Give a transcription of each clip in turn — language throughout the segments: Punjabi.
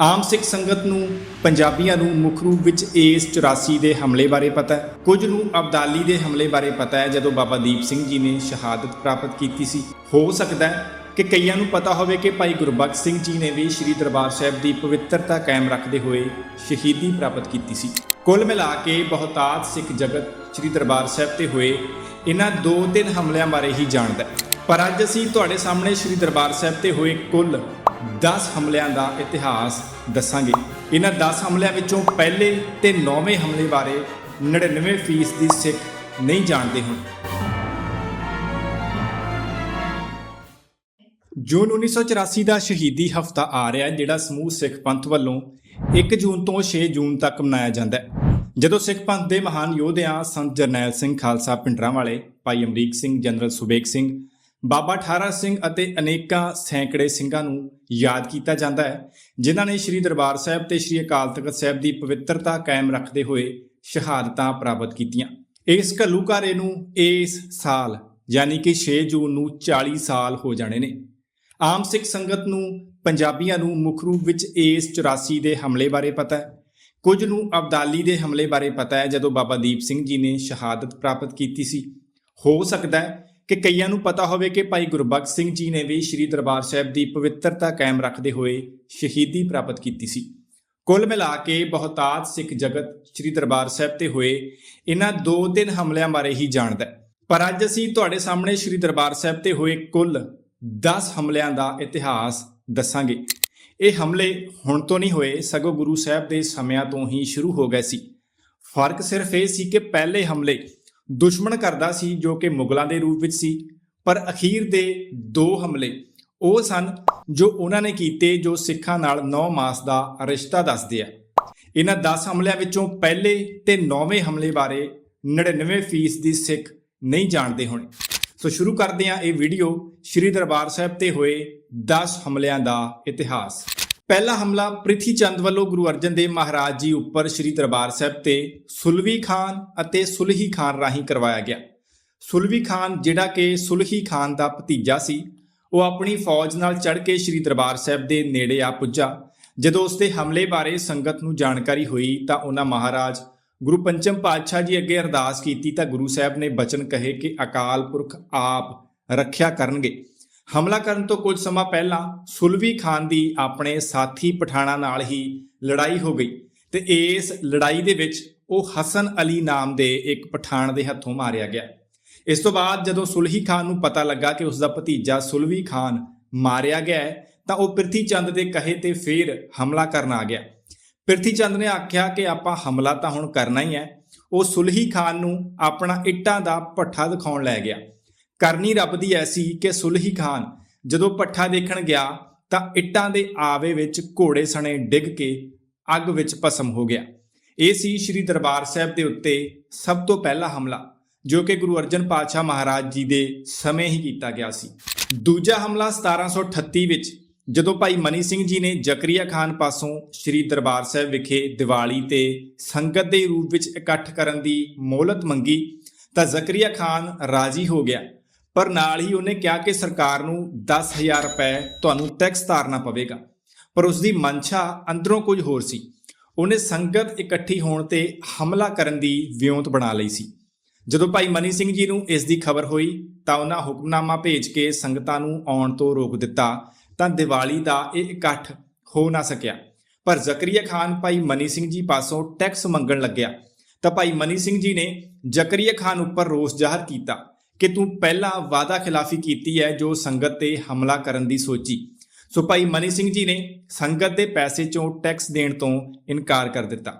ਆਮ ਸਿੱਖ ਸੰਗਤ ਨੂੰ, ਪੰਜਾਬੀਆਂ ਨੂੰ ਮੁੱਖ ਰੂਪ ਵਿੱਚ ਇਸ 84 ਦੇ ਹਮਲੇ ਬਾਰੇ ਪਤਾ ਹੈ। ਕੁਝ ਨੂੰ ਅਬਦਾਲੀ ਦੇ ਹਮਲੇ ਬਾਰੇ ਪਤਾ ਹੈ, ਜਦੋਂ ਬਾਬਾ ਦੀਪ ਸਿੰਘ ਜੀ ਨੇ ਸ਼ਹਾਦਤ ਪ੍ਰਾਪਤ ਕੀਤੀ ਸੀ। ਹੋ ਸਕਦਾ ਹੈ ਕਿ ਕਈਆਂ ਨੂੰ ਪਤਾ ਹੋਵੇ ਕਿ ਭਾਈ ਗੁਰਬਖਸ਼ ਸਿੰਘ ਜੀ ਨੇ ਵੀ ਸ੍ਰੀ ਦਰਬਾਰ ਸਾਹਿਬ ਦੀ ਪਵਿੱਤਰਤਾ ਕਾਇਮ ਰੱਖਦੇ ਹੋਏ ਸ਼ਹੀਦੀ ਪ੍ਰਾਪਤ ਕੀਤੀ ਸੀ। ਕੁੱਲ ਮਿਲਾ ਕੇ ਬਹੁਤਾਤ ਸਿੱਖ ਜਗਤ ਸ੍ਰੀ ਦਰਬਾਰ ਸਾਹਿਬ ਤੇ ਹੋਏ, ਇਹਨਾਂ ਦੋ ਤਿੰਨ ਹਮਲਿਆਂ ਬਾਰੇ ਹੀ ਜਾਣਦਾ ਹੈ। ਪਰ ਅੱਜ ਅਸੀਂ ਤੁਹਾਡੇ ਸਾਹਮਣੇ ਸ੍ਰੀ ਦਰਬਾਰ ਸਾਹਿਬ ਤੇ ਹੋਏ ਕੁੱਲ 10 ਹਮਲਿਆਂ ਦਾ ਇਤਿਹਾਸ ਦੱਸਾਂਗੇ। ਇਹਨਾਂ 10 ਹਮਲਿਆਂ ਵਿੱਚੋਂ ਪਹਿਲੇ ਤੇ ਨੌਵੇਂ ਹਮਲੇ ਬਾਰੇ 99% ਦੀ ਸਿੱਖ ਨਹੀਂ ਜਾਣਦੇ ਹਨ ਜੂਨ 1984 ਦਾ ਸ਼ਹੀਦੀ ਹਫਤਾ ਆ ਰਿਹਾ ਜਿਹੜਾ ਸਮੂਹ ਸਿੱਖ ਪੰਥ ਵੱਲੋਂ 1 ਜੂਨ ਤੋਂ 6 ਜੂਨ ਤੱਕ ਮਨਾਇਆ ਜਾਂਦਾ ਹੈ। ਜਦੋਂ ਸਿੱਖ ਪੰਥ ਦੇ ਮਹਾਨ ਯੋਧਿਆਂ ਸੰਤ ਜਰਨੈਲ ਸਿੰਘ ਖਾਲਸਾ ਪਿੰਡਰਾਂ ਵਾਲੇ ਭਾਈ ਅਮਰੀਕ ਸਿੰਘ, ਜਨਰਲ ਸੁਬੇਕ ਸਿੰਘ ਬਾਬਾ ਠਾਰਾ ਸਿੰਘ ਅਤੇ ਅਨੇਕਾਂ ਸੈਂਕੜੇ ਸਿੰਘਾਂ ਨੂੰ ਯਾਦ ਕੀਤਾ ਜਾਂਦਾ ਹੈ, ਜਿਨ੍ਹਾਂ ਨੇ ਸ੍ਰੀ ਦਰਬਾਰ ਸਾਹਿਬ ਤੇ ਸ੍ਰੀ ਅਕਾਲ ਤਖਤ ਸਾਹਿਬ ਦੀ ਪਵਿੱਤਰਤਾ ਕਾਇਮ ਰੱਖਦੇ ਹੋਏ ਸ਼ਹਾਦਤਾਂ ਪ੍ਰਾਪਤ ਕੀਤੀਆਂ। ਇਸ ਘੱਲੂਘਾਰੇ ਨੂੰ ਇਸ ਸਾਲ, ਯਾਨੀ ਕਿ 6 ਜੂਨ ਨੂੰ 40 ਸਾਲ ਹੋ ਜਾਣੇ ਨੇ। ਆਮ ਸਿੱਖ ਸੰਗਤ ਨੂੰ, ਪੰਜਾਬੀਆਂ ਨੂੰ ਮੁੱਖ ਰੂਪ ਵਿੱਚ ਇਸ 84 ਦੇ ਹਮਲੇ ਬਾਰੇ ਪਤਾ ਹੈ। ਕੁਝ ਨੂੰ ਅਬਦਾਲੀ ਦੇ ਹਮਲੇ ਬਾਰੇ ਪਤਾ ਹੈ, ਜਦੋਂ ਬਾਬਾ ਦੀਪ ਸਿੰਘ ਜੀ ਨੇ ਸ਼ਹਾਦਤ ਪ੍ਰਾਪਤ ਕੀਤੀ ਸੀ। ਹੋ ਸਕਦਾ ਹੈ ਕਿ ਕਈਆਂ ਨੂੰ ਪਤਾ ਹੋਵੇ ਕਿ ਭਾਈ ਗੁਰਬਖਸ਼ ਸਿੰਘ ਜੀ ਨੇ ਵੀ ਸ੍ਰੀ ਦਰਬਾਰ ਸਾਹਿਬ ਦੀ ਪਵਿੱਤਰਤਾ ਕਾਇਮ ਰੱਖਦੇ ਹੋਏ ਸ਼ਹੀਦੀ ਪ੍ਰਾਪਤ ਕੀਤੀ ਸੀ। ਕੁੱਲ ਮਿਲਾ ਕੇ ਬਹੁਤਾਤ ਸਿੱਖ ਜਗਤ ਸ੍ਰੀ ਦਰਬਾਰ ਸਾਹਿਬ ਤੇ ਹੋਏ ਇਹਨਾਂ ਦੋ ਤਿੰਨ ਹਮਲਿਆਂ ਬਾਰੇ ਹੀ ਜਾਣਦਾ ਹੈ। ਪਰ ਅੱਜ ਅਸੀਂ ਤੁਹਾਡੇ ਸਾਹਮਣੇ ਸ੍ਰੀ ਦਰਬਾਰ ਸਾਹਿਬ ਤੇ ਹੋਏ ਕੁੱਲ 10 ਹਮਲਿਆਂ ਦਾ ਇਤਿਹਾਸ ਦੱਸਾਂਗੇ। ਇਹ ਹਮਲੇ ਹੁਣ ਤੋਂ ਨਹੀਂ ਹੋਏ, ਸਗੋਂ ਗੁਰੂ ਸਾਹਿਬ ਦੇ ਸਮਿਆਂ ਤੋਂ ਹੀ ਸ਼ੁਰੂ ਹੋ ਗਏ ਸੀ। ਫ਼ਰਕ ਸਿਰਫ ਇਹ ਸੀ ਕਿ ਪਹਿਲੇ ਹਮਲੇ ਦੁਸ਼ਮਣ ਕਰਦਾ ਸੀ ਜੋ ਕਿ ਮੁਗਲਾਂ ਦੇ ਰੂਪ ਵਿੱਚ ਸੀ, ਪਰ ਅਖੀਰ ਦੇ ਦੋ ਹਮਲੇ ਉਹ ਸਨ ਜੋ ਉਹਨਾਂ ਨੇ ਕੀਤੇ ਜੋ ਸਿੱਖਾਂ ਨਾਲ 9 ਮਾਸ ਦਾ ਰਿਸ਼ਤਾ ਦੱਸਦੇ ਆ। ਇਹਨਾਂ 10 ਹਮਲਿਆਂ ਵਿੱਚੋਂ ਪਹਿਲੇ ਤੇ 9ਵੇਂ ਹਮਲੇ ਬਾਰੇ 99% ਦੀ ਸਿੱਖ ਨਹੀਂ ਜਾਣਦੇ ਹੋਣੇ। ਸੋ ਸ਼ੁਰੂ ਕਰਦੇ ਹਾਂ ਇਹ ਵੀਡੀਓ ਸ਼੍ਰੀ ਦਰਬਾਰ ਸਾਹਿਬ ਤੇ ਹੋਏ 10 ਹਮਲਿਆਂ ਦਾ ਇਤਿਹਾਸ। ਪਹਿਲਾ ਹਮਲਾ ਪ੍ਰਿਥੀ ਚੰਦ ਵੱਲੋਂ ਗੁਰੂ ਅਰਜਨ ਦੇਵ ਮਹਾਰਾਜ ਜੀ ਉੱਪਰ ਸ਼੍ਰੀ ਦਰਬਾਰ ਸਾਹਿਬ ਤੇ ਸੁਲਵੀ ਖਾਨ ਅਤੇ ਸੁਲਹੀ ਖਾਨ ਰਾਹੀਂ ਕਰਵਾਇਆ ਗਿਆ। ਸੁਲਵੀ ਖਾਨ ਜਿਹੜਾ ਕਿ ਸੁਲਹੀ ਖਾਨ ਦਾ ਭਤੀਜਾ ਸੀ, ਉਹ ਆਪਣੀ ਫੌਜ ਨਾਲ ਚੜ੍ਹ ਕੇ ਸ਼੍ਰੀ ਦਰਬਾਰ ਸਾਹਿਬ ਦੇ ਨੇੜੇ ਆ ਪੁੱਜਾ। ਜਦੋਂ ਉਸ ਦੇ ਹਮਲੇ ਬਾਰੇ ਸੰਗਤ ਨੂੰ ਜਾਣਕਾਰੀ ਹੋਈ ਤਾਂ ਉਹਨਾਂ ਮਹਾਰਾਜ ਗੁਰੂ ਪੰਚਮ ਪਾਤਸ਼ਾਹ ਜੀ ਅੱਗੇ ਅਰਦਾਸ ਕੀਤੀ ਤਾਂ ਗੁਰੂ ਸਾਹਿਬ ਨੇ ਬਚਨ ਕਹੇ ਕਿ ਅਕਾਲ ਪੁਰਖ ਆਪ ਰੱਖਿਆ ਕਰਨਗੇ। ਹਮਲਾ ਕਰਨ ਤੋਂ ਕੁਝ ਸਮਾਂ ਪਹਿਲਾਂ ਸੁਲਵੀ ਖਾਨ ਦੀ ਆਪਣੇ ਸਾਥੀ ਪਠਾਣਾ ਨਾਲ ਹੀ ਲੜਾਈ ਹੋ ਗਈ ਤੇ ਇਸ ਲੜਾਈ ਦੇ ਵਿੱਚ ਉਹ ਹਸਨ ਅਲੀ ਨਾਮ ਦੇ ਇੱਕ ਪਠਾਣ ਦੇ ਹੱਥੋਂ ਮਾਰਿਆ ਗਿਆ। ਇਸ ਤੋਂ ਬਾਅਦ ਜਦੋਂ ਸੁਲਹੀ ਖਾਨ ਨੂੰ ਪਤਾ ਲੱਗਾ ਕਿ ਉਸ ਦਾ ਭਤੀਜਾ ਸੁਲਵੀ ਖਾਨ ਮਾਰਿਆ ਗਿਆ ਹੈ, ਤਾਂ ਉਹ ਪ੍ਰਿਥੀ ਚੰਦ ਦੇ ਕਹੇ ਤੇ ਫੇਰ ਹਮਲਾ ਕਰਨ ਆ ਗਿਆ। ਪ੍ਰਿਥੀ ਚੰਦ ਨੇ ਆਖਿਆ ਕਿ ਆਪਾਂ ਹਮਲਾ ਤਾਂ ਹੁਣ ਕਰਨਾ ਹੀ ਹੈ। ਉਹ ਸੁਲਹੀ ਖਾਨ ਨੂੰ ਆਪਣਾ ਇੱਟਾਂ ਦਾ ਭੱਠਾ ਦਿਖਾਉਣ ਲੈ ਗਿਆ। ਕਰਨੀ ਰੱਬ ਦੀ ਐਸੀ ਕਿ ਸੁਲਹੀ ਖਾਨ। ਜਦੋਂ ਪੱਠਾ ਦੇਖਣ ਗਿਆ ਤਾਂ ਇੱਟਾਂ ਦੇ ਆਵੇ ਵਿੱਚ ਘੋੜੇ ਸਣੇ ਡਿੱਗ ਕੇ ਅੱਗ ਵਿੱਚ ਭਸਮ ਹੋ ਗਿਆ। ਇਹ ਸੀ ਸ੍ਰੀ ਦਰਬਾਰ ਸਾਹਿਬ ਦੇ ਉੱਤੇ ਸਭ ਤੋਂ ਪਹਿਲਾ ਹਮਲਾ, ਜੋ ਕਿ ਗੁਰੂ ਅਰਜਨ ਪਾਤਸ਼ਾਹ ਮਹਾਰਾਜ ਜੀ ਦੇ ਸਮੇਂ ਹੀ ਕੀਤਾ ਗਿਆ ਸੀ। ਦੂਜਾ ਹਮਲਾ 1738 ਵਿੱਚ, ਜਦੋਂ ਭਾਈ ਮਨੀ ਸਿੰਘ ਜੀ ਨੇ ਜ਼ਕਰੀਆ ਖਾਨ ਪਾਸੋਂ ਸ੍ਰੀ ਦਰਬਾਰ ਸਾਹਿਬ ਵਿਖੇ ਦੀਵਾਲੀ ਤੇ ਸੰਗਤ ਦੇ ਰੂਪ ਵਿੱਚ ਇਕੱਠ ਕਰਨ ਦੀ ਮੋਹਲਤ ਮੰਗੀ, ਤਾਂ ਜ਼ਕਰੀਆ ਖਾਨ ਰਾਜ਼ੀ ਹੋ ਗਿਆ। ਪਰ ਨਾਲ ਹੀ ਉਹਨੇ ਕਿਹਾ ਕਿ ਸਰਕਾਰ ਨੂੰ 10000 ਰੁਪਏ ਤੁਹਾਨੂੰ ਟੈਕਸ ਤਾਰਨਾ ਪਵੇਗਾ। ਪਰ ਉਸ ਦੀ ਮਨਸ਼ਾ ਅੰਦਰੋਂ ਕੁਝ ਹੋਰ ਸੀ। ਉਹਨੇ ਸੰਗਤ ਇਕੱਠੀ ਹੋਣ ਤੇ ਹਮਲਾ ਕਰਨ ਦੀ ਵਿਉਂਤ ਬਣਾ ਲਈ ਸੀ। ਜਦੋਂ ਭਾਈ ਮਨੀ ਸਿੰਘ ਜੀ ਨੂੰ ਇਸ ਦੀ ਖਬਰ ਹੋਈ ਤਾਂ ਉਹਨਾਂ ਹੁਕਮਨਾਮਾ ਭੇਜ ਕੇ ਸੰਗਤਾਂ ਨੂੰ ਆਉਣ ਤੋਂ ਰੋਕ ਦਿੱਤਾ ਤਾਂ ਦੀਵਾਲੀ ਦਾ ਇਹ ਇਕੱਠ ਹੋ ਨਾ ਸਕਿਆ। ਪਰ ਜ਼ਕਰੀਆ ਖਾਨ ਭਾਈ ਮਨੀ ਸਿੰਘ ਜੀ ਪਾਸੋਂ ਟੈਕਸ ਮੰਗਣ ਲੱਗਿਆ ਤਾਂ ਭਾਈ ਮਨੀ ਸਿੰਘ ਜੀ ਨੇ ਜ਼ਕਰੀਆ ਖਾਨ ਉੱਪਰ ਰੋਸ ਜ਼ਾਹਰ ਕੀਤਾ ਕਿ ਤੂੰ ਪਹਿਲਾਂ ਵਾਅਦਾ ਖਿਲਾਫੀ ਕੀਤੀ ਹੈ ਜੋ ਸੰਗਤ ਤੇ ਹਮਲਾ ਕਰਨ ਦੀ ਸੋਚੀ। ਸੋ ਭਾਈ ਮਨੀ ਸਿੰਘ ਜੀ ਨੇ ਸੰਗਤ ਦੇ ਪੈਸੇ ਚੋਂ ਟੈਕਸ ਦੇਣ ਤੋਂ ਇਨਕਾਰ ਕਰ ਦਿੱਤਾ।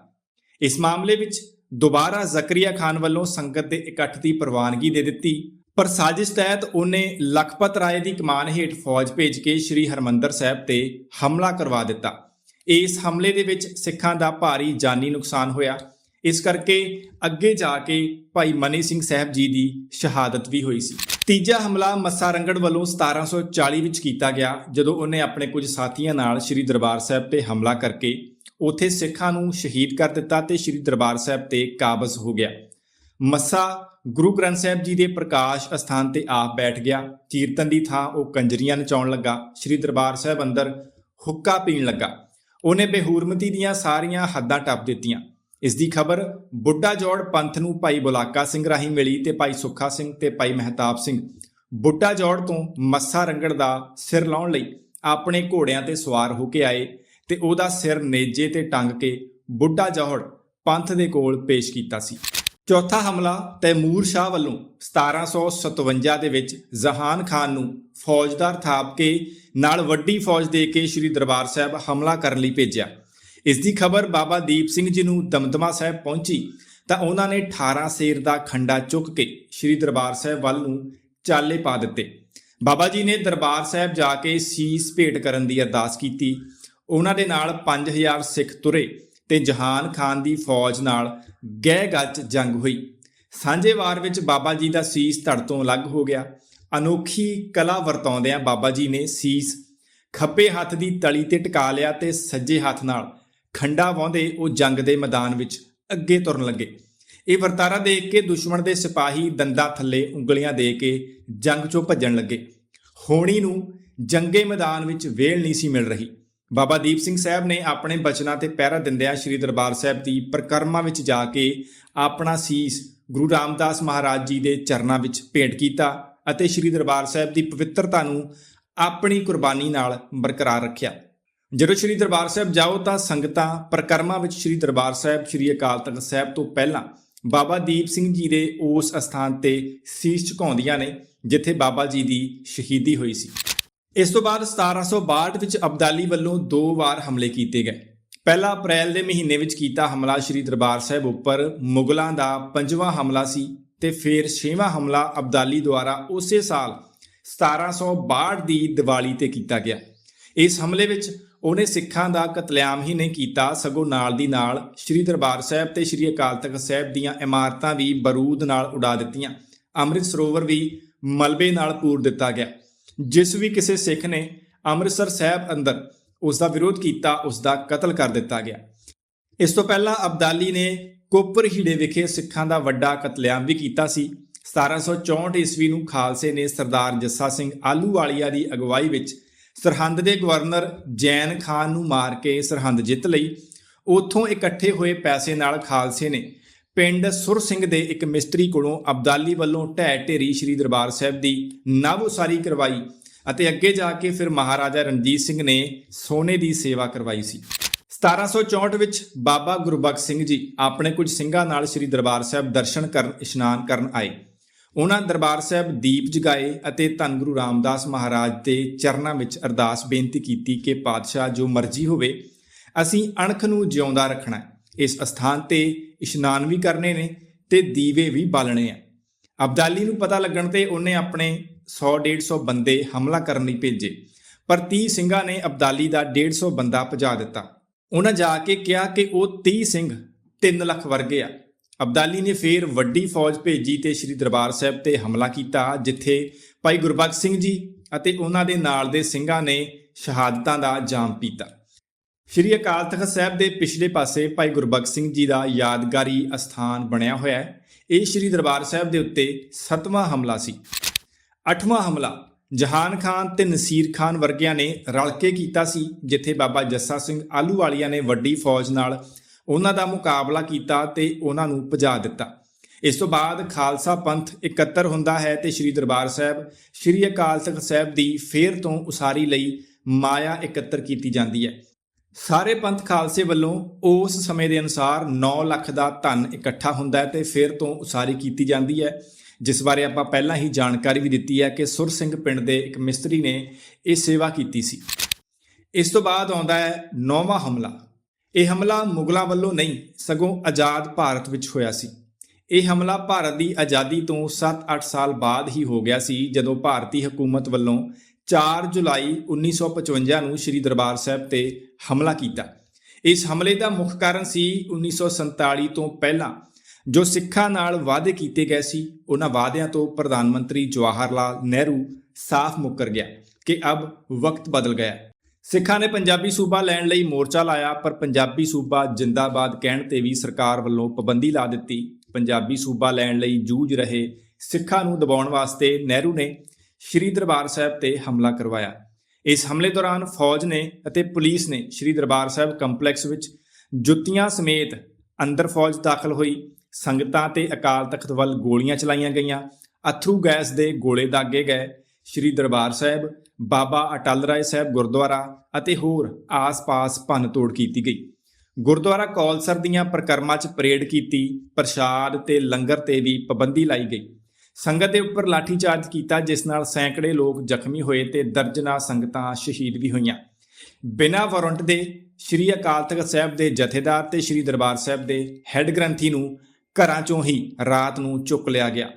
ਇਸ ਮਾਮਲੇ ਵਿੱਚ ਦੁਬਾਰਾ ਜ਼ਕਰੀਆ ਖਾਨ ਵੱਲੋਂ ਸੰਗਤ ਦੇ ਇਕੱਠ ਦੀ ਪ੍ਰਵਾਨਗੀ ਦੇ ਦਿੱਤੀ, ਪਰ ਸਾਜ਼ਿਸ਼ ਤਹਿਤ ਉਹਨੇ ਲਖਪਤ ਰਾਏ ਦੀ ਕਮਾਨ ਹੇਠ ਫੌਜ ਭੇਜ ਕੇ ਸ੍ਰੀ ਹਰਮੰਦਰ ਸਾਹਿਬ ਤੇ ਹਮਲਾ ਕਰਵਾ ਦਿੱਤਾ। ਇਸ ਹਮਲੇ ਦੇ ਵਿੱਚ ਸਿੱਖਾਂ ਦਾ ਭਾਰੀ ਜਾਨੀ ਨੁਕਸਾਨ ਹੋਇਆ। ਇਸ ਕਰਕੇ ਅੱਗੇ ਜਾ ਕੇ ਭਾਈ ਮਨੀ ਸਿੰਘ ਸਾਹਿਬ ਜੀ ਦੀ ਸ਼ਹਾਦਤ ਵੀ ਹੋਈ ਸੀ। ਤੀਜਾ ਹਮਲਾ ਮੱਸਾ ਰੰਗੜ ਵੱਲੋਂ 1740 ਵਿੱਚ ਕੀਤਾ ਗਿਆ, ਜਦੋਂ ਉਹਨੇ ਆਪਣੇ ਕੁਝ ਸਾਥੀਆਂ ਨਾਲ ਸ੍ਰੀ ਦਰਬਾਰ ਸਾਹਿਬ ਤੇ ਹਮਲਾ ਕਰਕੇ ਉਥੇ ਸਿੱਖਾਂ ਨੂੰ ਸ਼ਹੀਦ ਕਰ ਦਿੱਤਾ ਤੇ ਸ੍ਰੀ ਦਰਬਾਰ ਸਾਹਿਬ ਤੇ ਕਾਬਜ਼ ਹੋ ਗਿਆ। ਮੱਸਾ ਗੁਰੂ ਗ੍ਰੰਥ ਸਾਹਿਬ ਜੀ ਦੇ ਪ੍ਰਕਾਸ਼ ਅਸਥਾਨ ਤੇ ਆਪ ਬੈਠ ਗਿਆ। ਕੀਰਤਨ ਦੀ ਥਾਂ ਉਹ ਕੰਜਰੀਆਂ ਨਚਾਉਣ ਲੱਗਾ। ਸ੍ਰੀ ਦਰਬਾਰ ਸਾਹਿਬ ਅੰਦਰ ਹੁੱਕਾ ਪੀਣ ਲੱਗਾ। ਉਹਨੇ ਬੇਹੂਰਮਤੀ ਦੀਆਂ ਸਾਰੀਆਂ ਹੱਦਾਂ ਟੱਪ ਦਿੱਤੀਆਂ। ਇਸ ਦੀ ਖਬਰ, ਬੁੱਢਾ ਜੋੜ ਪੰਥ ਨੂੰ ਭਾਈ ਬੁਲਾਕਾ ਸਿੰਘ ਰਾਹੀਂ ਮਿਲੀ ਤੇ ਭਾਈ ਸੁੱਖਾ ਸਿੰਘ ਤੇ ਭਾਈ ਮਹਿਤਾਬ ਸਿੰਘ। ਬੁੱਢਾ ਜੋੜ ਤੋਂ ਮੱਸਾ ਰੰਗੜ ਦਾ ਸਿਰ ਲਾਉਣ ਲਈ ਆਪਣੇ ਘੋੜਿਆਂ ਤੇ ਸਵਾਰ ਹੋ ਕੇ ਆਏ ਤੇ ਉਹਦਾ ਸਿਰ ਨੇਜੇ ਤੇ ਟੰਗ ਕੇ ਬੁੱਢਾ ਜੋੜ ਪੰਥ ਦੇ ਕੋਲ ਪੇਸ਼ ਕੀਤਾ ਸੀ। ਚੌਥਾ ਹਮਲਾ ਤੈਮੂਰ ਸ਼ਾਹ ਵੱਲੋਂ 1757 ਦੇ ਵਿੱਚ ਜ਼ਹਾਨ ਖਾਨ ਨੂੰ ਫੌਜਦਾਰ ਥਾਪ ਕੇ ਨਾਲ ਵੱਡੀ ਫੌਜ ਦੇ ਕੇ ਸ੍ਰੀ ਦਰਬਾਰ ਸਾਹਿਬ ਹਮਲਾ ਕਰਨ ਲਈ ਭੇਜਿਆ। ਇਸ ਦੀ ਖਬਰ ਬਾਬਾ ਦੀਪ ਸਿੰਘ ਜੀ ਨੂੰ ਦਮਦਮਾ ਸਾਹਿਬ ਪਹੁੰਚੀ, ਤਾਂ ਉਹਨਾਂ ਨੇ 18 ਸੇਰ ਦਾ ਖੰਡਾ ਚੁੱਕ ਕੇ ਸ੍ਰੀ ਦਰਬਾਰ ਸਾਹਿਬ ਵੱਲ ਨੂੰ ਚਾਲੇ ਪਾ ਦਿੱਤੇ। ਬਾਬਾ ਜੀ ਨੇ ਦਰਬਾਰ ਸਾਹਿਬ ਜਾ ਕੇ ਸੀਸ ਭੇਟ ਕਰਨ ਦੀ ਅਰਦਾਸ ਕੀਤੀ। ਉਹਨਾਂ ਦੇ ਨਾਲ 5000 ਸਿੱਖ ਤੁਰੇ ਤੇ ਜਹਾਨ ਖਾਨ ਦੀ ਫੌਜ ਨਾਲ ਗਹਿ ਗੱਚ ਜੰਗ ਹੋਈ। ਸਾਂਝੇਵਾਰ ਵਿੱਚ ਬਾਬਾ ਜੀ ਦਾ ਸੀਸ ਧੜ ਤੋਂ ਅਲੱਗ ਹੋ ਗਿਆ। ਅਨੋਖੀ ਕਲਾ ਵਰਤਾਉਂਦਿਆਂ ਬਾਬਾ ਜੀ ਨੇ ਸੀਸ ਖੱਬੇ ਹੱਥ ਦੀ ਤਲੀ ਤੇ ਟਿਕਾ ਲਿਆ ਤੇ ਸੱਜੇ ਹੱਥ ਨਾਲ ਖੰਡਾ ਵਾਹੁੰਦੇ ਉਹ ਜੰਗ ਦੇ ਮੈਦਾਨ ਵਿੱਚ ਅੱਗੇ ਤੁਰਨ ਲੱਗੇ। ਇਹ ਵਰਤਾਰਾ ਦੇਖ ਕੇ ਦੁਸ਼ਮਣ ਦੇ ਸਿਪਾਹੀ ਦੰਦਾਂ ਥੱਲੇ ਉਂਗਲੀਆਂ ਦੇ ਕੇ ਜੰਗ ਚੋਂ ਭੱਜਣ ਲੱਗੇ। ਹੋਣੀ ਨੂੰ ਜੰਗੇ ਮੈਦਾਨ ਵਿੱਚ ਵੇਲ ਨਹੀਂ ਸੀ ਮਿਲ ਰਹੀ। ਬਾਬਾ ਦੀਪ ਸਿੰਘ ਸਾਹਿਬ ਨੇ ਆਪਣੇ ਬਚਨਾਂ ਤੇ ਪਹਿਰਾ ਦਿੰਦਿਆਂ ਸ੍ਰੀ ਦਰਬਾਰ ਸਾਹਿਬ ਦੀ ਪ੍ਰਕਰਮਾ ਵਿੱਚ ਜਾ ਕੇ ਆਪਣਾ ਸੀਸ ਗੁਰੂ ਰਾਮਦਾਸ ਮਹਾਰਾਜ ਜੀ ਦੇ ਚਰਨਾਂ ਵਿੱਚ ਭੇਟ ਕੀਤਾ ਅਤੇ ਸ੍ਰੀ ਦਰਬਾਰ ਸਾਹਿਬ ਦੀ ਪਵਿੱਤਰਤਾ ਨੂੰ ਆਪਣੀ ਕੁਰਬਾਨੀ ਨਾਲ ਬਰਕਰਾਰ ਰੱਖਿਆ। ਜਦੋਂ ਸ੍ਰੀ ਦਰਬਾਰ ਸਾਹਿਬ ਜਾਓ ਤਾਂ ਸੰਗਤਾਂ ਪ੍ਰਕਰਮਾ ਵਿੱਚ ਸ੍ਰੀ ਦਰਬਾਰ ਸਾਹਿਬ, ਸ੍ਰੀ ਅਕਾਲ ਤਖਤ ਸਾਹਿਬ ਤੋਂ ਪਹਿਲਾਂ ਬਾਬਾ ਦੀਪ ਸਿੰਘ ਜੀ ਦੇ ਉਸ ਅਸਥਾਨ ਤੇ ਸੀਸ ਝੁਕਾਉਂਦੀਆਂ ਨੇ, ਜਿੱਥੇ ਬਾਬਾ ਜੀ ਦੀ ਸ਼ਹੀਦੀ ਹੋਈ ਸੀ। ਇਸ ਤੋਂ ਬਾਅਦ 1762 ਵਿੱਚ ਅਬਦਾਲੀ ਵੱਲੋਂ ਦੋ ਵਾਰ ਹਮਲੇ ਕੀਤੇ ਗਏ। ਪਹਿਲਾ ਅਪ੍ਰੈਲ ਦੇ ਮਹੀਨੇ ਵਿੱਚ ਕੀਤਾ ਹਮਲਾ ਸ੍ਰੀ ਦਰਬਾਰ ਸਾਹਿਬ ਉੱਪਰ, ਮੁਗਲਾਂ ਦਾ ਪੰਜਵਾਂ ਹਮਲਾ ਸੀ ਤੇ ਫਿਰ ਛੇਵਾਂ ਹਮਲਾ ਅਬਦਾਲੀ ਦੁਆਰਾ ਉਸੇ ਸਾਲ 1762 ਦੀ ਦੀਵਾਲੀ ਤੇ ਕੀਤਾ ਗਿਆ। ਇਸ ਹਮਲੇ ਵਿੱਚ ਉਹਨੇ ਸਿੱਖਾਂ ਦਾ ਕਤਲੇਆਮ ਹੀ ਨਹੀਂ ਕੀਤਾ, ਸਗੋਂ ਨਾਲ ਦੀ ਨਾਲ ਸ੍ਰੀ ਦਰਬਾਰ ਸਾਹਿਬ ਤੇ ਸ੍ਰੀ ਅਕਾਲ ਤਖਤ ਸਾਹਿਬ ਦੀਆਂ ਇਮਾਰਤਾਂ ਵੀ ਬਰੂਦ ਨਾਲ ਉਡਾ ਦਿੱਤੀਆਂ। ਅੰਮ੍ਰਿਤ ਸਰੋਵਰ ਵੀ ਮਲਬੇ ਨਾਲ ਪੂਰ ਦਿੱਤਾ ਗਿਆ। ਜਿਸ ਵੀ ਕਿਸੇ ਸਿੱਖ ਨੇ ਅੰਮ੍ਰਿਤਸਰ ਸਾਹਿਬ ਅੰਦਰ ਉਸ ਦਾ ਵਿਰੋਧ ਕੀਤਾ ਉਸ ਦਾ ਕਤਲ ਕਰ ਦਿੱਤਾ ਗਿਆ। ਇਸ ਤੋਂ ਪਹਿਲਾਂ ਅਬਦਾਲੀ ਨੇ ਕੋਪਰ ਹੀੜੇ ਵਿਖੇ ਸਿੱਖਾਂ ਦਾ ਵੱਡਾ ਕਤਲੇਆਮ ਵੀ ਕੀਤਾ ਸੀ। 1764 ਈਸਵੀ ਨੂੰ ਖਾਲਸੇ ਨੇ ਸਰਦਾਰ ਜੱਸਾ ਸਿੰਘ ਆਲੂਵਾਲੀਆ ਦੀ ਅਗਵਾਈ ਵਿੱਚ ਸਰਹੰਦ ਦੇ ਗਵਰਨਰ ਜੈਨ ਖਾਨ ਨੂੰ ਮਾਰ ਕੇ ਸਰਹੰਦ ਜਿੱਤ ਲਈ, ਉੱਥੋਂ ਇਕੱਠੇ ਹੋਏ ਪੈਸੇ ਨਾਲ ਖਾਲਸੇ ਨੇ ਪਿੰਡ ਸੁਰ ਸਿੰਘ ਦੇ ਇੱਕ ਮਿਸਤਰੀ ਕੋਲੋਂ ਅਬਦਾਲੀ ਵੱਲੋਂ ਢਹਿ ਢੇਰੀ ਸ੍ਰੀ ਦਰਬਾਰ ਸਾਹਿਬ ਦੀ ਨਵ ਉਸਾਰੀ ਕਰਵਾਈ ਅਤੇ ਅੱਗੇ ਜਾ ਕੇ ਫਿਰ ਮਹਾਰਾਜਾ ਰਣਜੀਤ ਸਿੰਘ ਨੇ ਸੋਨੇ ਦੀ ਸੇਵਾ ਕਰਵਾਈ ਸੀ। 1764 ਵਿੱਚ ਬਾਬਾ ਗੁਰਬਖਸ਼ ਸਿੰਘ ਜੀ ਆਪਣੇ ਕੁਝ ਸਿੰਘਾਂ ਨਾਲ ਸ੍ਰੀ ਦਰਬਾਰ ਸਾਹਿਬ ਦਰਸ਼ਨ ਕਰਨ, ਇਸ਼ਨਾਨ ਕਰਨ ਆਏ। ਉਹਨਾਂ ਦਰਬਾਰ ਸਾਹਿਬ ਦੀਪ ਜਗਾਏ ਅਤੇ ਧੰਨ ਗੁਰੂ ਰਾਮਦਾਸ ਮਹਾਰਾਜ ਦੇ ਚਰਨਾਂ ਵਿੱਚ ਅਰਦਾਸ ਬੇਨਤੀ ਕੀਤੀ ਕਿ ਪਾਤਸ਼ਾਹ ਜੋ ਮਰਜ਼ੀ ਹੋਵੇ, ਅਸੀਂ ਅਣਖ ਨੂੰ ਜਿਉਂਦਾ ਰੱਖਣਾ ਇਸ ਅਸਥਾਨ ਤੇ ਇਸ਼ਨਾਨ ਵੀ ਕਰਨੇ ਨੇ ਤੇ ਦੀਵੇ ਵੀ ਬਾਲਣੇ ਆ। ਅਬਦਾਲੀ ਨੂੰ ਪਤਾ ਲੱਗਣ ਤੇ ਉਹਨੇ ਆਪਣੇ 100 150 ਬੰਦੇ ਹਮਲਾ ਕਰਨ ਲਈ ਭੇਜੇ, ਪਰ 30 ਸਿੰਘਾਂ ਨੇ ਅਬਦਾਲੀ ਦਾ 150 ਬੰਦਾ ਭਜਾ ਦਿੱਤਾ। ਉਹਨਾਂ ਜਾ ਕੇ ਕਿਹਾ ਕਿ ਉਹ 30 ਸਿੰਘ 3 ਲੱਖ ਵਰਗੇ ਆ। ਅਬਦਾਲੀ ਨੇ ਫੇਰ ਵੱਡੀ ਫੌਜ ਭੇਜੀ ਤੇ ਸ੍ਰੀ ਦਰਬਾਰ ਸਾਹਿਬ ਤੇ ਹਮਲਾ ਕੀਤਾ, ਜਿੱਥੇ ਭਾਈ ਗੁਰਬਖਸ਼ ਸਿੰਘ ਜੀ ਅਤੇ ਉਹਨਾਂ ਦੇ ਨਾਲ ਦੇ ਸਿੰਘਾਂ ਨੇ ਸ਼ਹਾਦਤਾਂ ਦਾ ਜਾਮ ਪੀਤਾ। ਸ਼੍ਰੀ ਅਕਾਲ ਤਖਤ ਸਾਹਿਬ ਦੇ ਪਿਛਲੇ ਪਾਸੇ ਭਾਈ ਗੁਰਬਖਸ਼ ਸਿੰਘ ਜੀ ਦਾ ਯਾਦਗਾਰੀ ਅਸਥਾਨ ਬਣਿਆ ਹੋਇਆ ਹੈ। ਇਹ ਸ਼੍ਰੀ ਦਰਬਾਰ ਸਾਹਿਬ ਦੇ ਉੱਤੇ ਸੱਤਵਾਂ ਹਮਲਾ ਸੀ। ਅੱਠਵਾਂ ਹਮਲਾ ਜਹਾਨ ਖਾਨ ਤੇ ਨਸੀਰ ਖਾਨ ਵਰਗਿਆਂ ਨੇ ਰਲ ਕੇ ਕੀਤਾ ਸੀ, ਜਿੱਥੇ ਬਾਬਾ ਜੱਸਾ ਸਿੰਘ ਆਲੂਵਾਲੀਆ ਨੇ ਵੱਡੀ ਫੌਜ ਨਾਲ ਉਹਨਾਂ ਦਾ ਮੁਕਾਬਲਾ ਕੀਤਾ ਤੇ ਉਹਨਾਂ ਨੂੰ ਭਜਾ ਦਿੱਤਾ। ਇਸ ਤੋਂ ਬਾਅਦ ਖਾਲਸਾ ਪੰਥ ਇਕੱਤਰ ਹੁੰਦਾ ਹੈ ਤੇ ਸ੍ਰੀ ਦਰਬਾਰ ਸਾਹਿਬ, ਸ੍ਰੀ ਅਕਾਲ ਤਖਤ ਸਾਹਿਬ ਦੀ ਫੇਰ ਤੋਂ ਉਸਾਰੀ ਲਈ ਮਾਇਆ ਇਕੱਤਰ ਕੀਤੀ ਜਾਂਦੀ ਹੈ। ਸਾਰੇ ਪੰਥ ਖਾਲਸੇ ਵੱਲੋਂ ਉਸ ਸਮੇਂ ਦੇ ਅਨੁਸਾਰ 9 ਲੱਖ ਦਾ ਧਨ ਇਕੱਠਾ ਹੁੰਦਾ ਹੈ ਤੇ ਫਿਰ ਤੋਂ ਉਸਾਰੀ ਕੀਤੀ ਜਾਂਦੀ ਹੈ। ਜਿਸ ਬਾਰੇ ਆਪਾਂ ਪਹਿਲਾਂ ਹੀ ਜਾਣਕਾਰੀ ਵੀ ਦਿੱਤੀ ਹੈ ਕਿ ਸੁਰ ਸਿੰਘ ਪਿੰਡ ਦੇ ਇੱਕ ਮਿਸਤਰੀ ਨੇ ਇਹ ਸੇਵਾ ਕੀਤੀ ਸੀ। ਇਸ ਤੋਂ ਬਾਅਦ ਆਉਂਦਾ ਹੈ ਨੌਵਾਂ ਹਮਲਾ। ਇਹ ਹਮਲਾ ਮੁਗਲਾਂ ਵੱਲੋਂ ਨਹੀਂ, ਸਗੋਂ ਆਜ਼ਾਦ ਭਾਰਤ ਵਿੱਚ ਹੋਇਆ ਸੀ। ਇਹ ਹਮਲਾ ਭਾਰਤ ਦੀ ਆਜ਼ਾਦੀ ਤੋਂ 7-8 ਸਾਲ ਬਾਅਦ ਹੀ ਹੋ ਗਿਆ ਸੀ, ਜਦੋਂ ਭਾਰਤੀ ਹਕੂਮਤ ਵੱਲੋਂ 4 ਜੁਲਾਈ 1955 ਨੂੰ ਸ੍ਰੀ ਦਰਬਾਰ ਸਾਹਿਬ ਤੇ ਹਮਲਾ ਕੀਤਾ। ਇਸ ਹਮਲੇ ਦਾ ਮੁੱਖ ਕਾਰਨ ਸੀ 1947 ਤੋਂ ਪਹਿਲਾਂ, ਜੋ ਸਿੱਖਾਂ ਨਾਲ ਵਾਅਦੇ ਕੀਤੇ ਗਏ ਸੀ। ਉਹਨਾਂ ਵਾਅਦਿਆਂ ਤੋਂ ਪ੍ਰਧਾਨ ਮੰਤਰੀ ਜਵਾਹਰ ਲਾਲ ਨਹਿਰੂ ਸਾਫ਼ ਮੁੱਕਰ ਗਿਆ ਕਿ ਅਬ ਵਕਤ ਬਦਲ ਗਿਆ। ਸਿੱਖਾਂ ਨੇ ਪੰਜਾਬੀ ਸੂਬਾ ਲੈਣ ਲਈ ਮੋਰਚਾ ਲਾਇਆ, ਪਰ ਪੰਜਾਬੀ ਸੂਬਾ ਜਿੰਦਾਬਾਦ ਕਹਿਣ ਤੇ ਵੀ ਸਰਕਾਰ ਵੱਲੋਂ ਪਾਬੰਦੀ ਲਾ ਦਿੱਤੀ। ਪੰਜਾਬੀ ਸੂਬਾ ਲੈਣ ਲਈ ਜੂਝ ਰਹੇ ਸਿੱਖਾਂ ਨੂੰ ਦਬਾਉਣ ਵਾਸਤੇ ਨਹਿਰੂ ਨੇ ਸ਼੍ਰੀ ਦਰਬਾਰ ਸਾਹਿਬ ਤੇ ਹਮਲਾ ਕਰਵਾਇਆ। ਇਸ ਹਮਲੇ ਦੌਰਾਨ ਫੌਜ ਨੇ ਅਤੇ ਪੁਲਿਸ ਨੇ ਸ੍ਰੀ ਦਰਬਾਰ ਸਾਹਿਬ ਕੰਪਲੈਕਸ ਵਿੱਚ ਜੁੱਤੀਆਂ ਸਮੇਤ ਅੰਦਰ ਫੌਜ ਦਾਖਲ ਹੋਈ। ਸੰਗਤਾਂ ਤੇ ਅਕਾਲ ਤਖਤ ਵੱਲ ਗੋਲੀਆਂ ਚਲਾਈਆਂ ਗਈਆਂ। ਅਥਰੂ ਗੈਸ ਦੇ ਗੋਲੇ ਦਾਗੇ ਗਏ। ਸ੍ਰੀ ਦਰਬਾਰ ਸਾਹਿਬ, ਬਾਬਾ ਅਟਲ ਰਾਏ ਸਾਹਿਬ ਗੁਰਦੁਆਰਾ ਅਤੇ ਹੋਰ ਆਸ-ਪਾਸ ਭੰਨ-ਤੋੜ ਕੀਤੀ ਗਈ। ਗੁਰਦੁਆਰਾ ਕੌਲਸਰ ਦੀਆਂ ਪ੍ਰਕਰਮਾਂ 'ਚ ਪਰੇਡ ਕੀਤੀ, ਪ੍ਰਸ਼ਾਦ ਤੇ ਲੰਗਰ ਤੇ ਵੀ ਪਾਬੰਦੀ ਲਾਈ ਗਈ। ਸੰਗਤ ਦੇ ਉੱਪਰ ਲਾਠੀਚਾਰਜ ਕੀਤਾ, ਜਿਸ ਨਾਲ ਸੈਂਕੜੇ ਲੋਕ ਜ਼ਖਮੀ ਹੋਏ ਤੇ ਦਰਜਨਾਂ ਸੰਗਤਾਂ ਸ਼ਹੀਦ ਵੀ ਹੋਈਆਂ। ਬਿਨਾਂ ਵਾਰੰਟ ਦੇ ਸ੍ਰੀ ਅਕਾਲ ਤਖਤ ਸਾਹਿਬ ਦੇ ਜਥੇਦਾਰ ਤੇ ਸ੍ਰੀ ਦਰਬਾਰ ਸਾਹਿਬ ਦੇ ਹੈੱਡ ਗ੍ਰੰਥੀ ਨੂੰ ਘਰਾਂ ਚੋਂ ਹੀ ਰਾਤ ਨੂੰ ਚੁੱਕ ਲਿਆ ਗਿਆ।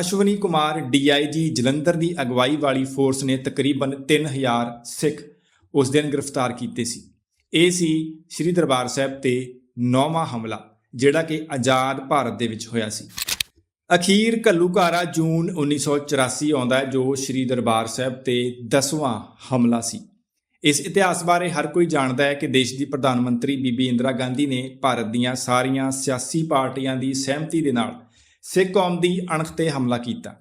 ਅਸ਼ਵਨੀ ਕੁਮਾਰ ਡੀਆਈਜੀ ਜਲੰਧਰ ਦੀ ਅਗਵਾਈ ਵਾਲੀ ਫੋਰਸ ਨੇ ਤਕਰੀਬਨ 3000 ਸਿੱਖ ਉਸ ਦਿਨ ਗ੍ਰਿਫਤਾਰ ਕੀਤੇ ਸੀ। ਇਹ ਸੀ ਸ੍ਰੀ ਦਰਬਾਰ ਸਾਹਿਬ ਤੇ ਨੌਵਾਂ ਹਮਲਾ, ਜਿਹੜਾ ਕਿ ਆਜ਼ਾਦ ਭਾਰਤ ਦੇ ਵਿੱਚ ਹੋਇਆ ਸੀ। ਅਖੀਰ ਘੱਲੂਘਾਰਾ ਜੂਨ 1984 ਆਉਂਦਾ ਜੋ ਸ੍ਰੀ ਦਰਬਾਰ ਸਾਹਿਬ ਤੇ 10ਵਾਂ ਹਮਲਾ ਸੀ। ਇਸ ਇਤਿਹਾਸ ਬਾਰੇ ਹਰ ਕੋਈ ਜਾਣਦਾ ਹੈ ਕਿ ਦੇਸ਼ ਦੀ ਪ੍ਰਧਾਨ ਮੰਤਰੀ ਬੀਬੀ ਇੰਦਰਾ ਗਾਂਧੀ ਨੇ ਭਾਰਤ ਦੀਆਂ ਸਾਰੀਆਂ ਸਿਆਸੀ ਪਾਰਟੀਆਂ ਦੀ ਸਹਿਮਤੀ ਦੇ ਨਾਲ ਸਿੱਖ ਕੌਮ ਦੀ ਅਣਖ ਤੇ ਹਮਲਾ ਕੀਤਾ।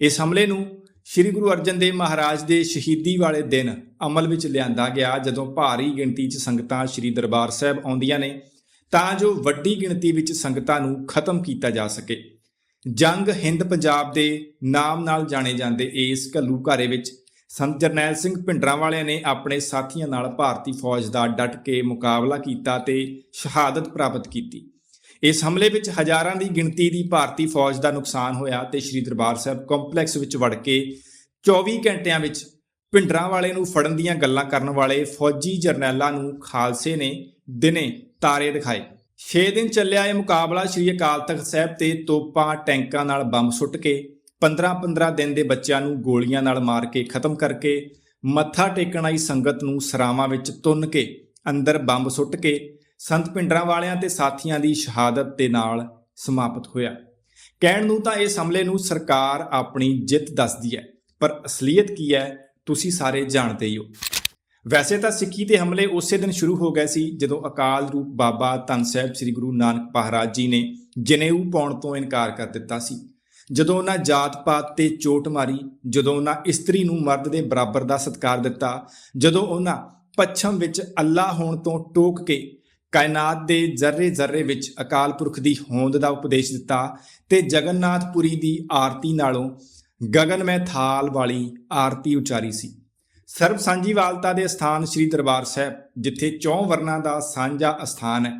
ਇਸ ਹਮਲੇ ਨੂੰ ਸ੍ਰੀ ਗੁਰੂ ਅਰਜਨ ਦੇਵ ਮਹਾਰਾਜ ਦੇ ਸ਼ਹੀਦੀ ਵਾਲੇ ਦਿਨ ਅਮਲ ਵਿੱਚ ਲਿਆਂਦਾ ਗਿਆ, ਜਦੋਂ ਭਾਰੀ ਗਿਣਤੀ 'ਚ ਸੰਗਤਾਂ ਸ੍ਰੀ ਦਰਬਾਰ ਸਾਹਿਬ ਆਉਂਦੀਆਂ ਨੇ, ਤਾਂ ਜੋ ਵੱਡੀ ਗਿਣਤੀ ਵਿੱਚ ਸੰਗਤਾਂ ਨੂੰ ਖਤਮ ਕੀਤਾ ਜਾ ਸਕੇ। ਜੰਗ ਹਿੰਦ ਪੰਜਾਬ ਦੇ ਨਾਮ ਨਾਲ ਜਾਣੇ ਜਾਂਦੇ ਇਸ ਘੱਲੂਘਾਰੇ ਵਿੱਚ ਸੰਤ ਜਰਨੈਲ ਸਿੰਘ ਭਿੰਡਰਾਂ ਵਾਲਿਆਂ ਨੇ ਆਪਣੇ ਸਾਥੀਆਂ ਨਾਲ ਭਾਰਤੀ ਫੌਜ ਦਾ ਡਟ ਕੇ ਮੁਕਾਬਲਾ ਕੀਤਾ ਤੇ ਸ਼ਹਾਦਤ ਪ੍ਰਾਪਤ ਕੀਤੀ। ਇਸ ਹਮਲੇ ਵਿੱਚ ਹਜ਼ਾਰਾਂ ਦੀ ਗਿਣਤੀ ਦੀ ਭਾਰਤੀ ਫੌਜ ਦਾ ਨੁਕਸਾਨ ਹੋਇਆ ਤੇ ਸ੍ਰੀ ਦਰਬਾਰ ਸਾਹਿਬ ਕੰਪਲੈਕਸ ਵਿੱਚ ਵੜ ਕੇ 24 ਘੰਟਿਆਂ ਵਿੱਚ ਭਿੰਡਰਾਂ ਵਾਲੇ ਨੂੰ ਫੜਨ ਦੀਆਂ ਗੱਲਾਂ ਕਰਨ ਵਾਲੇ ਫੌਜੀ ਜਰਨੈਲਾਂ ਨੂੰ ਖਾਲਸੇ ਨੇ ਦਿਨੇ ਤਾਰੇ ਦਿਖਾਏ। 6 ਦਿਨ ਚੱਲਿਆ ਇਹ ਮੁਕਾਬਲਾ, ਸ੍ਰੀ ਅਕਾਲ ਤਖਤ ਸਾਹਿਬ ਤੇ ਤੋਪਾਂ ਟੈਂਕਾਂ ਨਾਲ ਬੰਬ ਸੁੱਟ ਕੇ 15-15 ਦਿਨ ਦੇ ਬੱਚਿਆਂ ਨੂੰ ਗੋਲੀਆਂ ਨਾਲ ਮਾਰ ਕੇ ਖਤਮ ਕਰਕੇ, ਮੱਥਾ ਟੇਕਣ ਆਈ ਸੰਗਤ ਨੂੰ ਸਰਾਵਾਂ ਵਿੱਚ ਤੁੰਨ ਕੇ, ਅੰਦਰ ਬੰਬ ਸੁੱਟ ਕੇ ਸੰਤ ਪਿੰਡਰਾਂ ਵਾਲਿਆਂ ਤੇ ਸਾਥੀਆਂ ਦੀ ਸ਼ਹਾਦਤ ਦੇ ਨਾਲ ਸਮਾਪਤ ਹੋਇਆ। ਕਹਿਣ ਨੂੰ ਤਾਂ ਇਸ ਹਮਲੇ ਨੂੰ ਸਰਕਾਰ ਆਪਣੀ ਜਿੱਤ ਦੱਸਦੀ ਹੈ, ਪਰ ਅਸਲੀਅਤ ਕੀ ਹੈ, ਤੁਸੀਂ ਸਾਰੇ ਜਾਣਦੇ ਹੀ ਹੋ। ਵੈਸੇ ਤਾਂ ਸਿੱਖੀ ਤੇ ਹਮਲੇ ਉਸੇ ਦਿਨ ਸ਼ੁਰੂ ਹੋ ਗਏ ਸੀ, ਜਦੋਂ ਅਕਾਲ ਰੂਪ ਬਾਬਾ ਧੰਨ ਸਾਹਿਬ ਸ੍ਰੀ ਗੁਰੂ ਨਾਨਕ ਮਹਾਰਾਜ ਜੀ ਨੇ ਜਨੇਊ ਪਾਉਣ ਤੋਂ ਇਨਕਾਰ ਕਰ ਦਿੱਤਾ ਸੀ। ਜਦੋਂ ਉਹਨਾਂ ਜਾਤ-ਪਾਤ ਤੇ ਚੋਟ ਮਾਰੀ, ਜਦੋਂ ਉਹਨਾਂ ਇਸਤਰੀ ਨੂੰ ਮਰਦ ਦੇ ਬਰਾਬਰ ਦਾ ਸਤਿਕਾਰ ਦਿੱਤਾ, ਜਦੋਂ ਉਹਨਾਂ ਪੱਛਮ ਵਿੱਚ ਅੱਲਾ ਹੋਣ ਤੋਂ ਟੋਕ ਕੇ ਕਾਇਨਾਤ ਦੇ ਜ਼ਰਰੇ ਜ਼ਰਰੇ ਵਿੱਚ ਅਕਾਲ ਪੁਰਖ ਦੀ ਹੋਂਦ ਦਾ ਉਪਦੇਸ਼ ਦਿੱਤਾ ਤੇ ਜਗਨਨਾਥਪੁਰੀ ਦੀ ਆਰਤੀ ਨਾਲੋਂ ਗਗਨਮੈ ਥਾਲ ਵਾਲੀ ਆਰਤੀ ਉਚਾਰੀ ਸੀ। ਸਰਬ ਸਾਂਝੀਵਾਲਤਾ ਦੇ ਸਥਾਨ ਸ੍ਰੀ ਦਰਬਾਰ ਸਾਹਿਬ, ਜਿੱਥੇ ਚੌਂ ਵਰਨਾਂ ਦਾ ਸਾਂਝਾ ਅਸਥਾਨ ਹੈ।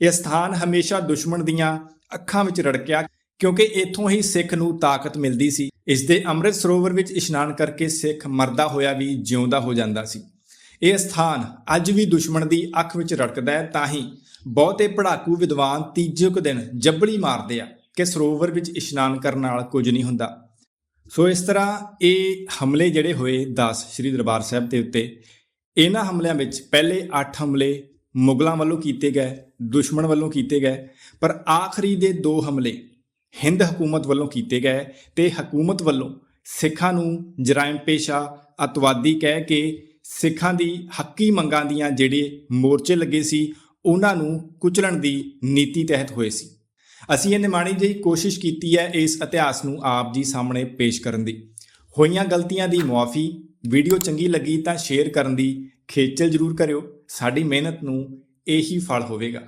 ਇਹ ਸਥਾਨ ਹਮੇਸ਼ਾ ਦੁਸ਼ਮਣ ਦੀਆਂ ਅੱਖਾਂ ਵਿੱਚ ਰੜਕਿਆ ਕਿਉਂਕਿ ਇੱਥੋਂ ਹੀ ਸਿੱਖ ਨੂੰ ਤਾਕਤ ਮਿਲਦੀ ਸੀ। ਇਸ ਦੇ ਅੰਮ੍ਰਿਤ ਸਰੋਵਰ ਵਿੱਚ ਇਸ਼ਨਾਨ ਕਰਕੇ ਸਿੱਖ ਮਰਦਾ ਹੋਇਆ ਵੀ ਜਿਉਂਦਾ ਹੋ ਜਾਂਦਾ ਸੀ। ਇਹ ਸਥਾਨ ਅੱਜ ਵੀ ਦੁਸ਼ਮਣ ਦੀ ਅੱਖ ਵਿੱਚ ਰੜਕਦਾ ਹੈ, ਤਾਂ ਹੀ ਬਹੁਤੇ ਪੜਾਕੂ ਵਿਦਵਾਨ ਤੀਜੇ ਕੁ ਦਿਨ ਜੱਬੜੀ ਮਾਰਦੇ ਆ ਕਿ ਸਰੋਵਰ ਵਿੱਚ ਇਸ਼ਨਾਨ ਕਰਨ ਨਾਲ ਕੁਝ ਨਹੀਂ ਹੁੰਦਾ। ਸੋ ਇਸ ਤਰ੍ਹਾਂ ਇਹ ਹਮਲੇ ਜਿਹੜੇ ਹੋਏ 10 ਸ੍ਰੀ ਦਰਬਾਰ ਸਾਹਿਬ ਦੇ ਉੱਤੇ, ਇਹਨਾਂ ਹਮਲਿਆਂ ਵਿੱਚ ਪਹਿਲੇ 8 ਹਮਲੇ ਮੁਗਲਾਂ ਵੱਲੋਂ ਕੀਤੇ ਗਏ, ਦੁਸ਼ਮਣ ਵੱਲੋਂ ਕੀਤੇ ਗਏ, ਪਰ ਆਖਰੀ ਦੇ ਦੋ ਹਮਲੇ ਹਿੰਦ ਹਕੂਮਤ ਵੱਲੋਂ ਕੀਤੇ ਗਏ ਤੇ ਹਕੂਮਤ ਵੱਲੋਂ ਸਿੱਖਾਂ ਨੂੰ ਜਰਾਇਮ ਪੇਸ਼ਾ ਅਤਵਾਦੀ ਕਹਿ ਕੇ ਸਿੱਖਾਂ ਦੀ ਹੱਕੀ ਮੰਗਾਂ ਦੀਆਂ ਜਿਹੜੇ ਮੋਰਚੇ ਲੱਗੇ ਸੀ, ਉਹਨਾਂ ਨੂੰ ਕੁਚਲਣ ਦੀ ਨੀਤੀ ਤਹਿਤ ਹੋਏ ਸੀ। ਅਸੀਂ ਇਹ ਨਿਮਾਣੀ ਜਿਹੀ ਕੋਸ਼ਿਸ਼ ਕੀਤੀ ਹੈ ਇਸ ਇਤਿਹਾਸ ਨੂੰ ਆਪ ਜੀ ਸਾਹਮਣੇ ਪੇਸ਼ ਕਰਨ ਦੀ। ਹੋਈਆਂ ਗਲਤੀਆਂ ਦੀ ਮੁਆਫੀ, ਵੀਡੀਓ ਚੰਗੀ ਲੱਗੀ ਤਾਂ ਸ਼ੇਅਰ ਕਰਨ ਦੀ ਖੇਚਲ ਜ਼ਰੂਰ ਕਰਿਓ। ਸਾਡੀ ਮਿਹਨਤ ਨੂੰ ਇਹੀ ਫਲ ਹੋਵੇਗਾ।